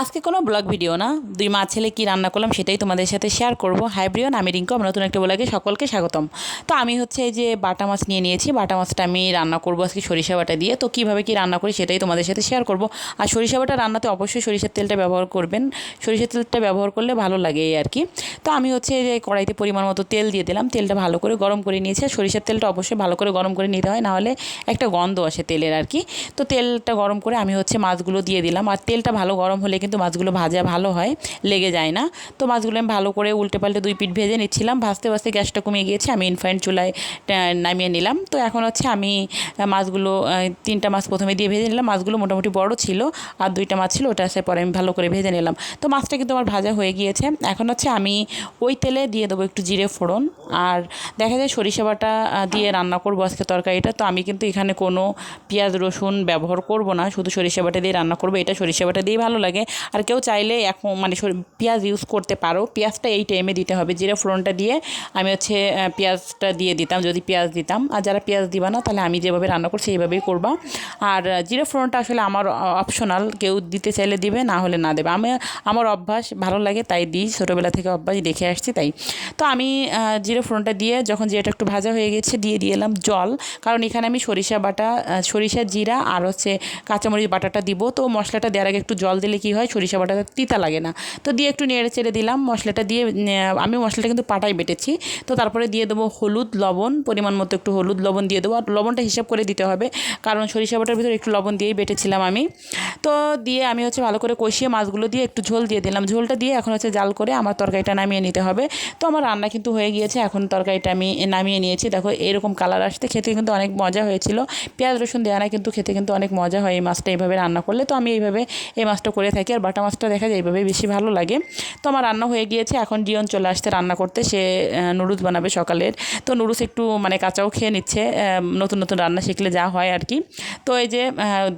আজকে কোনো blog video না। দুই মা ছেলে কী রান্না করলাম সেটাই তোমাদের সাথে শেয়ার করব। হাইব্রিয়ন আমি রিঙ্কু, আমার নতুন একটা ব্লগে সকলকে স্বাগতম। তো আমি হচ্ছে এই যে বাটা মাছ নিয়ে নিয়েছি। বাটা মাছটা আমি রান্না করব আজকে সরিষা বাটা দিয়ে। তো কীভাবে কী রান্না করি সেটাই তোমাদের সাথে শেয়ার করব। আর সরিষা বাটা রান্নাতে অবশ্যই সরিষার তেলটা ব্যবহার করবেন। সরিষার তেলটা ব্যবহার করলে ভালো লাগে আর কি। তো আমি হচ্ছে যে কড়াইতে পরিমাণ মতো তেল দিয়ে দিলাম। তেলটা ভালো করে গরম করে নিয়েছি। আর সরিষার তেলটা অবশ্যই ভালো করে গরম করে নিতে হয়। নাহলে একটা গন্ধ আসে তেলের আর কি। তো তেলটা গরম করে আমি হচ্ছে মাছগুলো দিয়ে দিলাম। আর তেলটা ভালো গরম হলে কিন্তু মাছগুলো ভাজা ভালো হয়, লেগে যায় না। তো মাছগুলো আমি ভালো করে উল্টে পাল্টে দুই পিঠ ভেজে নিচ্ছিলাম, ভাজতে ভাজতে গ্যাসটা কমিয়ে গিয়েছে, আমি ইনফাইন চুলায় নামিয়ে নিলাম। তো এখন হচ্ছে আমি মাছগুলো তিনটা মাছ প্রথমে দিয়ে ভেজে নিলাম, মাছগুলো মোটামুটি বড় ছিল আর দুইটা মাছ ছিল ওটা আসার পরে আমি ভালো করে ভেজে নিলাম। তো মাছটা কিন্তু আমার ভাজা হয়ে গিয়েছে। এখন হচ্ছে আমি ওই তেলে দিয়ে দেবো একটু জিরে ফোড়ন। আর দেখা যায় সরিষা বাটা দিয়ে রান্না করব আজকে তরকারিটা, তো আমি কিন্তু এখানে কোনো পেঁয়াজ রসুন ব্যবহার করব না। শুধু সরিষা বাটা দিয়ে রান্না করব, এটা সরিষা বাটা দিয়েই ভালো লাগে। আর কেউ চাইলে এখন মানে পেঁয়াজ ইউজ করতে পারো। পেঁয়াজটা এই টাইমে দিতে হবে। জিরে ফোড়নটা দিয়ে আমি হচ্ছে পেঁয়াজটা দিয়ে দিতাম, যদি পেঁয়াজ দিতাম। আর যারা পেঁয়াজ দিবা না, তাহলে আমি যেভাবে রান্না করছি এইভাবেই করবা। আর জিরে ফোড়নটা আসলে আমার অপশনাল কেউ দিতে চাইলে দিবে, না হলে না দেবে। আমি, আমার অভ্যাস ভালো লাগে, তাই দিই। ছোটোবেলা থেকে অভ্যাস দেখে আসছি, তাই। তো আমি জিরে ফোড়নটা দিয়ে যখন জিরেটা একটু ভাজা হয়ে গেছে, দিয়ে এলাম জল। কারণ এখানে আমি সরিষা বাটা সরিষা জিরা আর হচ্ছে কাঁচামরিচ বাটাটা দিব। তো মশলাটা দেওয়ার আগে একটু জল দিলে কি হয়? সরিষা বাটাটা তিতা লাগে না। তো দিয়ে একটু নেড়ে চেড়ে দিলাম, মশলাটা দিয়ে আমি মশলাটা কিন্তু পাটাই বেটেছি। তো তারপরে দিয়ে দেবো হলুদ, লবণ, পরিমাণ মতো একটু হলুদ, লবণ দিয়ে দেবো। আর লবণটা হিসাব করে দিতে হবে, কারণ সরিষা বাটার ভিতরে একটু লবণ দিয়েই বেটেছিলাম আমি। তো দিয়ে আমি হচ্ছে ভালো করে কষিয়ে মাছগুলো দিয়ে একটু ঝোল দিয়ে দিলাম। ঝোলটা দিয়ে এখন হচ্ছে জাল করে আমার তরকারিটা নামিয়ে নিতে হবে। তো আমার রান্না কিন্তু হয়ে গিয়েছে, এখন তরকারিটা আমি নামিয়ে নিয়েছি। দেখো এরকম কালার আসতে খেতে কিন্তু অনেক মজা হয়েছিল। পেঁয়াজ রসুন দেওয়া না কিন্তু খেতে কিন্তু অনেক মজা হয় এই মাছটা এইভাবে রান্না করলে। তো আমি এইভাবে এই মাছটা করে থাকি। আর বাটা মাছটা দেখা যায় এইভাবেই বেশি ভালো লাগে। তো আমার রান্না হয়ে গিয়েছে, এখন জিয়ন চলে আসতে রান্না করতে, সে নুডলস বানাবে সকালের। তো নুডলস একটু মানে কাঁচাও খেয়ে নিচ্ছে নতুন নতুন রান্না শিখলে যা হয় আর কি। তো এই যে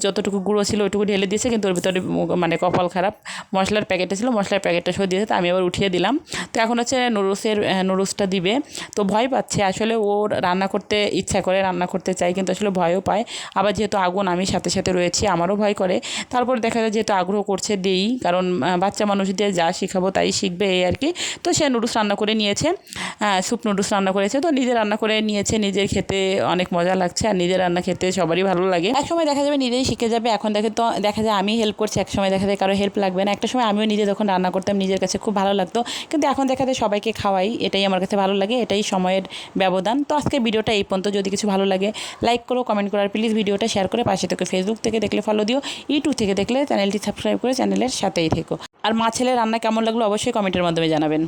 যতটুকু গুঁড়ো ছিল ওইটুকু ঢেলে দিয়েছে, কিন্তু ওর ভিতরে মানে কপাল খারাপ। মশলার প্যাকেটটা ছিল, মশলার প্যাকেটটা সহ দিয়েছে, তো আমি আবার উঠিয়ে দিলাম। তো এখন হচ্ছে নুডলসের নুডলসটা দিবে। তো ভয় পাচ্ছে, আসলে ও রান্না করতে ইচ্ছা করে, রান্না করতে চাই কিন্তু আসলে ভয়ও পায়। আবার যেহেতু আগুন, আমি সাথে সাথে রয়েছি, আমারও ভয় করে। তারপর দেখা যায় যেহেতু আগ্রহ করছে দেই, কারণ বাচ্চা মানুষদের যা শিখাবো তাই শিখবে এই আর কি। তো সে নুডলস রান্না করে নিয়েছে স্যুপ নুডলস রান্না করেছে। তো নিজে রান্না করে নিয়েছে, নিজের খেতে অনেক মজা লাগছে আর নিজের রান্না খেতে সবারই ভালো লাগে। এক সময় দেখা যাবে নিজেই শিখে যাবে, এখন দেখে তো, দেখা যায় আমি হেল্প করছি, এক সময় দেখা যায় কারও হেল্প লাগবে না। একটা সময় আমিও নিজে যখন রান্না করতাম, নিজের কাছে খুব ভালো লাগতো। কিন্তু এখন দেখা যায় সবাইকে খাওয়াই, এটাই আমার কাছে ভালো লাগে, এটাই সময়ের ব্যবধান। তো আজকে ভিডিওটা এই পর্যন্ত, যদি কিছু ভালো লাগে লাইক করো কমেন্ট করো, আর প্লিজ ভিডিওটা শেয়ার করে পাশে থেকে ফেসবুক থেকে দেখলে ফলো দিও ইউটিউব থেকে দেখলে চ্যানেলটি সাবস্ক্রাইব করে চ্যানেলের সাথেই থেকো। আর মা ছেলে রান্না কেমন লাগল অবশ্যই কমেন্টের মাধ্যমে জানাবেন।